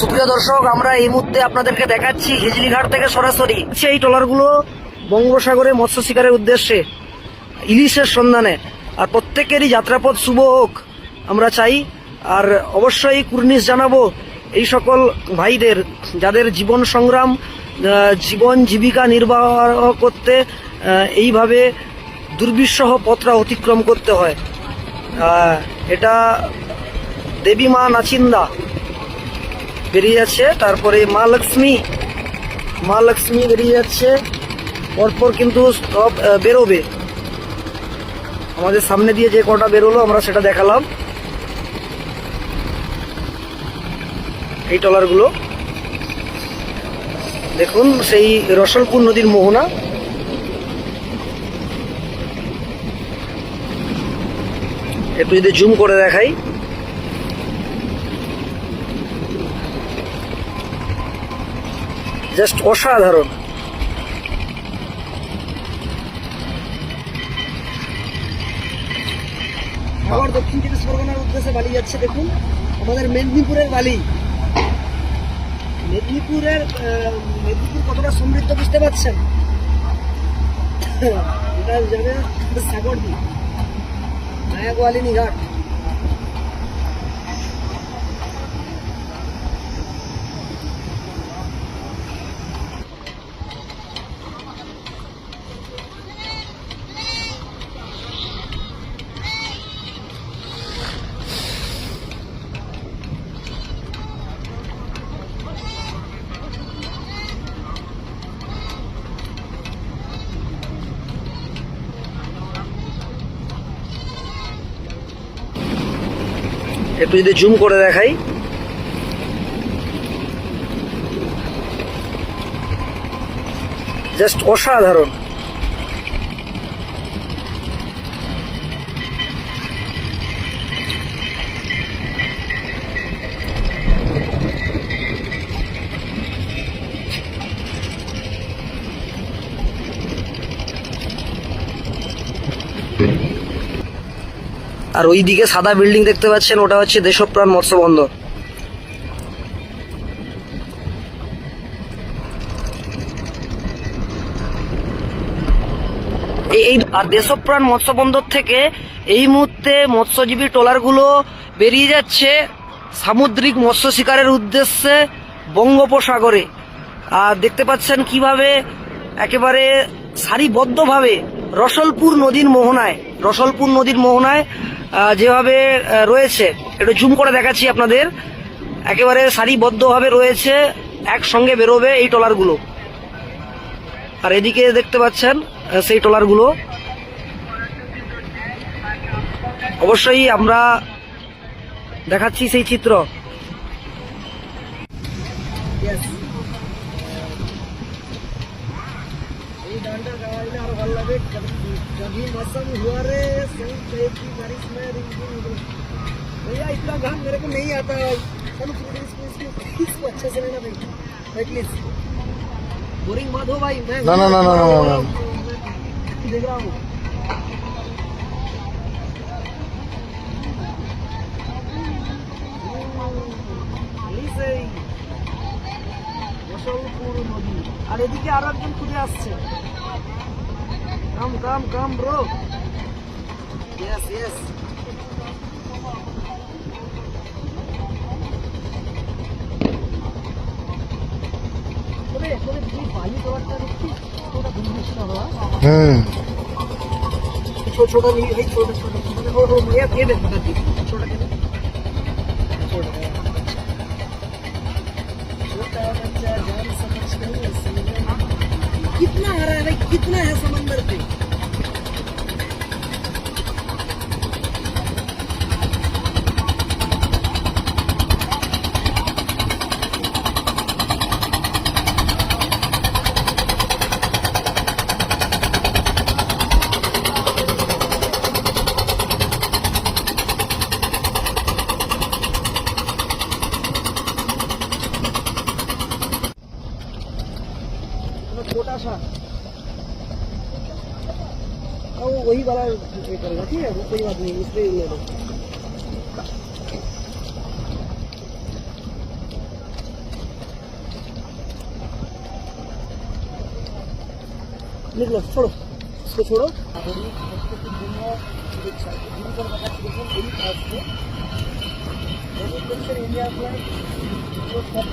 সুপ্রিয় দর্শক, আমরা এই মুহূর্তে আপনাদেরকে দেখাচ্ছি হিজলিঘাট থেকে সরাসরি। সেই ট্রলারগুলো বঙ্গোপসাগরে মৎস্য শিকারের উদ্দেশ্যে ইলিশের সন্ধানে। আর প্রত্যেকেরই যাত্রাপথ শুভ হোক, আমরা চাই। আর অবশ্যই কুর্নিশ জানাব এই সকল ভাইদের, যাদের জীবন সংগ্রাম জীবন জীবিকা নির্বাহ করতে এইভাবে দুর্বিষহ পথরা অতিক্রম করতে হয়। এটা দেবী মা নাচিন্দা বেরিয়ে যাচ্ছে। তারপরে মা লক্ষ্মী মা লক্ষ্মী বেরিয়ে যাচ্ছে। পরপর কিন্তু সব বেরোবে। আমাদের সামনে দিয়ে যে কটা বেরোলো, আমরা সেটা দেখালাম। এই ট্রলারগুলো। দেখুন, সেই রসলপুর নদীর মোহনা। একটু যদি জুম করে দেখাই। জাস্ট অসাধারণ। আবার দক্ষিণ চব্বিশ পরগনার উদ্দেশ্যে বালি যাচ্ছে, দেখুন। আমাদের মেদিনীপুরের বালি। মেদিনীপুরের মেদিনীপুর কতটা সমৃদ্ধ বুঝতে পারছেন? এটা যাবে সাগর দ্বীপ মায়াগোয়ালিনী ঘাট। একটু যদি জুম করে দেখাই। জাস্ট অসাধারণ। আর ওই দিকে সাদা বিল্ডিং দেখতে পাচ্ছেন, ওটা হচ্ছে দেশপ্রাণ মৎস্য বন্দর এই আর দেশপ্রাণ মৎস্য বন্দর থেকে এই মুহূর্তে মৎস্যজীবী ট্রলারগুলো বেরিয়ে যাচ্ছে সামুদ্রিক মৎস্য শিকারের উদ্দেশ্যে বঙ্গোপসাগরে। আর দেখতে পাচ্ছেন কীভাবে একেবারে সারিবদ্ধভাবে রসলপুর নদীর মোহনায় রসলপুর নদীর মোহনায় যেভাবে রয়েছে, একটু জুম করে দেখাচ্ছি আপনাদের। একেবারে সারিবদ্ধভাবে রয়েছে, একসঙ্গে বেরোবে এই ট্রলারগুলো। আর এদিকে দেখতে পাচ্ছেন সেই ট্রলারগুলো। অবশ্যই আমরা দেখাচ্ছি সেই চিত্র। कभी मौसम हुआ रे सही कहे की बारिश में रिमझिम रिमझिम। भैया इतना गान मेरे को नहीं आता है चलो प्लीज इसको इसको इसको अच्छे से लेना भाई भाई प्लीज बोरिंग मत हो भाई मैं ना, ना, ना, ना, ना, ना, मैं देख रहा हूँ এই সেই রসলপুর নদী আর এদিকে আরো একজন খুঁজে আসছে Come, come, come, bro. Yes, yes. तो तो हम्म। छोटा छोटा नहीं है छोटा छोटा और वो ये ये देखो छोटा छोटा छोटा बच्चा जान समझ कर कितना हरा है भाई कितना है समंदर पे? আসা और वही वाला करेगा ठीक है कोई बात नहीं इसलिए ले लो निकलो छोड़ो इसको छोड़ो इंडिया में जो सब